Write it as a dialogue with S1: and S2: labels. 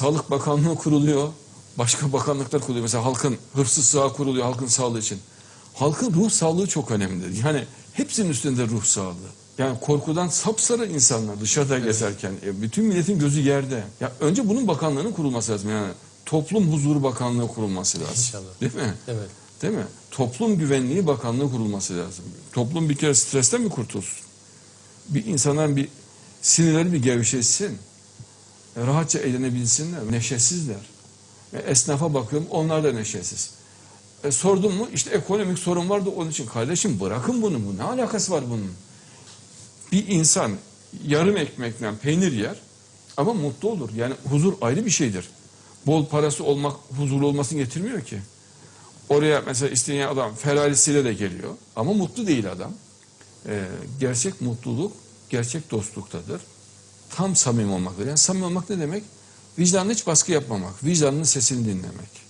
S1: Sağlık Bakanlığı kuruluyor. Başka bakanlıklar kuruluyor. Mesela halkın hıfzı sığa kuruluyor halkın sağlığı için. Halkın ruh sağlığı çok önemlidir. Yani hepsinin üstünde ruh sağlığı. Yani korkudan sapsarı insanlar dışarıda gezerken e, bütün milletin gözü yerde. Ya önce bunun bakanlığının kurulması lazım. Yani toplum huzuru bakanlığı kurulması lazım.
S2: İnşallah.
S1: Değil mi?
S2: Evet.
S1: Değil mi? Toplum güvenliği bakanlığı kurulması lazım. Toplum bir kere stresten mi kurtulsun? Bir insanların bir sinirleri bir gevşetsin. E, Rahatça eğlenebilsinler. Neşesizler. E, esnafa bakıyorum onlar da neşesiz. E, sordum mu işte ekonomik sorun vardı onun için. Kardeşim bırakın bunu. Bu ne alakası var bunun? Bir insan yarım ekmekle peynir yer ama mutlu olur. Yani huzur ayrı bir şeydir. Bol parası olmak huzurlu olmasını getirmiyor ki. Oraya mesela isteyen adam Ferrari'siyle de geliyor ama mutlu değil adam. Ee, gerçek mutluluk gerçek dostluktadır. Tam samimi olmaktır. Yani samimi olmak ne demek? Vicdanına hiç baskı yapmamak, vicdanının sesini dinlemek.